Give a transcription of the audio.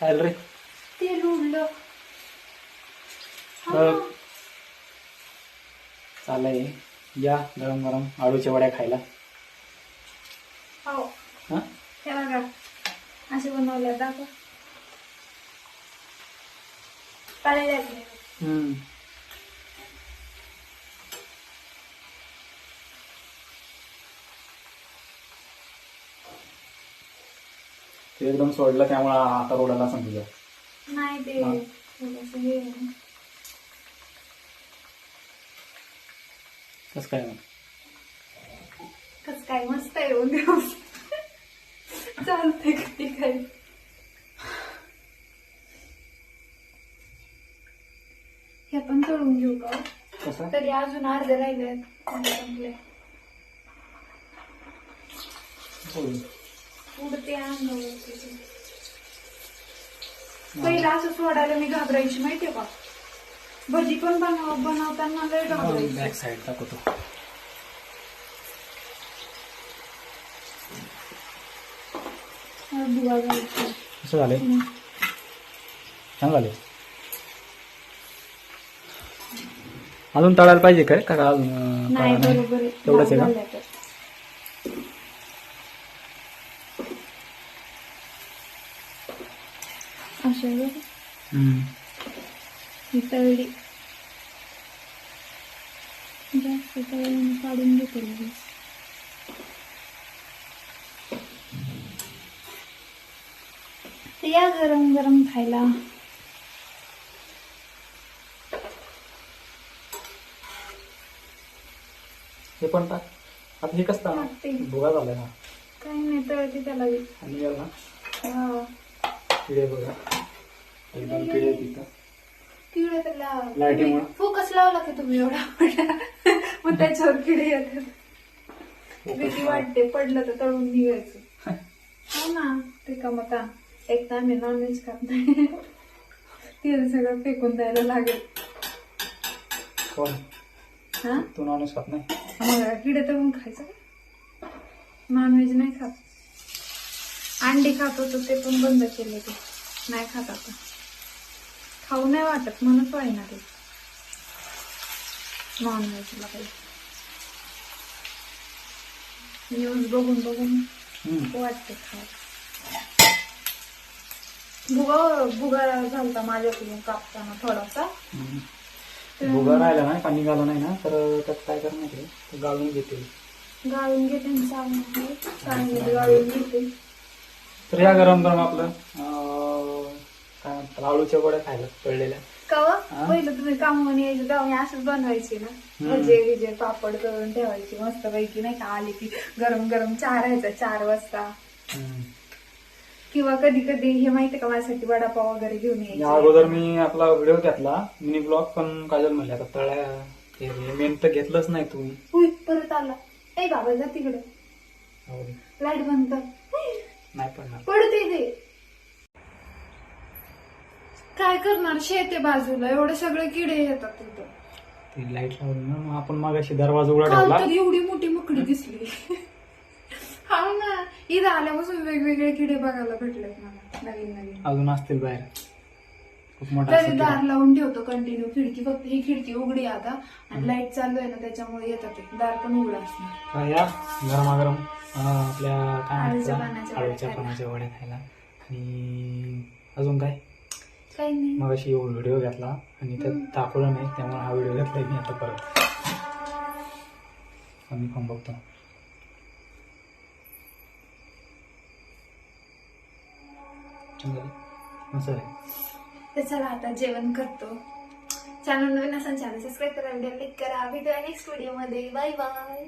रे तेल उडलं बघ. चाललंय या गरम गरम आळूच्या वड्या खायला हो हा हे बघा असे बनवले दाखव तळले हम्म. ते एकदम सोडलं त्यामुळे आता रोडाला समजा नाही ते हा. थोडंसं हे आहे. कसं काय? मग कसं काय? मस्त आहे उद्या चालते कधी काय. हे पण तळून घेऊ का कसं? तरी अजून अर्धे राहिले संपले. पहिला असं सोडायला मी घाबरायची माहितीये का? भजी पण बनव बनवताना लय बॅक घाबरायची. साईड दाखवतो. मला बुवा जायची. कसं झाले छान झाले अजून तळायला पाहिजे काय? का का अजून अं, नाही? बरोबर आहे. तेवढंच आहे का? तर. अशा बरं. हम्म. ही तळली जास्त तळून काढून घेते लगेच. या गरम गरम खायला हे पण टाक आता हे कसं टाकते. भुगा झालाय ना काही नाही तळते त्याला. आणि याला हा. बघा एकदम किडे तिथं किडे त्याला लाईटीमुळं? फोकस लावला की तुम्ही एवढा मोठा मग त्याच्यावर किडे येतात. भीती वाटते पडलं तर तळून निघायचं. हो ना ते का मग एक तर आम्ही नॉनव्हेज खात नाही. तेल सगळं फेकून द्यायला लागेल. कोण? हा? तू नॉनव्हेज खात नाही? मग किडे तळून खायचं नॉनव्हेज नाही खात. अंडी खात होतो ते पण बंद केले ते. नाही खात आता. खाऊ नाही वाटत म्हणून पाहिजे ते नॉनव्हेजला काही न्यूज बघून बघून. वाटते खायला. भुगा भुगा झालता माझ्याकडून कापताना थोडासा. भुगा राहिला नाही पाणी निघाला नाही ना तर त्यात काय कर माहिती ते गाळून घेते. गाळून घेते चांगलं गाळून घेते. तर या गरम गरम आपलं आळूच्या वड्या खायला तळलेल्या कवा? हा? पहिलं तुम्ही कामून यायचं तेव्हा मी असंच बनवायची ना. भजे गिजे पापड करून ठेवायची मस्त पैकी नाही का आली की गरम गरम चहा राहायचा चार वाजता. हम्म. किंवा कधी कधी हे माहितीये का माझ्यासाठी वडापाव वगैरे घेऊन या यायचे अगोदर मी आपला व्हिडिओ घेतला मिनी ब्लॉग पण काजल म्हणले आता तळ्या मेन तर घेतलंच नाही तुम्ही. उई, परत आला. ए बाबा जा तिकडे. लाइट बंद कर नाही पडणार पडते ते काय करणार शेत आहे बाजूला एवढे सगळे किडे येतात तिथं. ती लाइट लावली ना मग आपण मागाशी दरवाजा उघडा काल ठेवला. तर एवढी मोठी मकडी दिसली. हा ना इथं आल्यापासून वेगवेगळे किडे बघायला भेटलेत मला नवीन नवीन. अजून असतील बाहेर. खूप मोठा तरी असं दार. लावून ठेवतो कंटिन्यू खिडकी फक्त ही खिडकी उघडी आता आणि लाइट चालू आहे ना त्याच्यामुळे येतात ते. दार पण उघडं असणार. तर या? गरमागरम अं, आपल्या काय आळूच्या म्हणतात पानाच्या आळूच्या वड्या पानाच्या वड्या खायला. आणि अजून काय? काही नाही. मग अशी व्हिडिओ घेतला आणि त्यात दाखवलं नाही त्यामुळे हा व्हिडिओ घेतलाय मी आता परत. आम्ही पण बघतो. आहे. तर चला आता जेवण करतो. चॅनल नवीन असेल चॅनल सबस्क्राईब करा व्हिडिओ लाईक करा. भेटूया नेक्स्ट व्हिडिओमध्ये. Bye bye.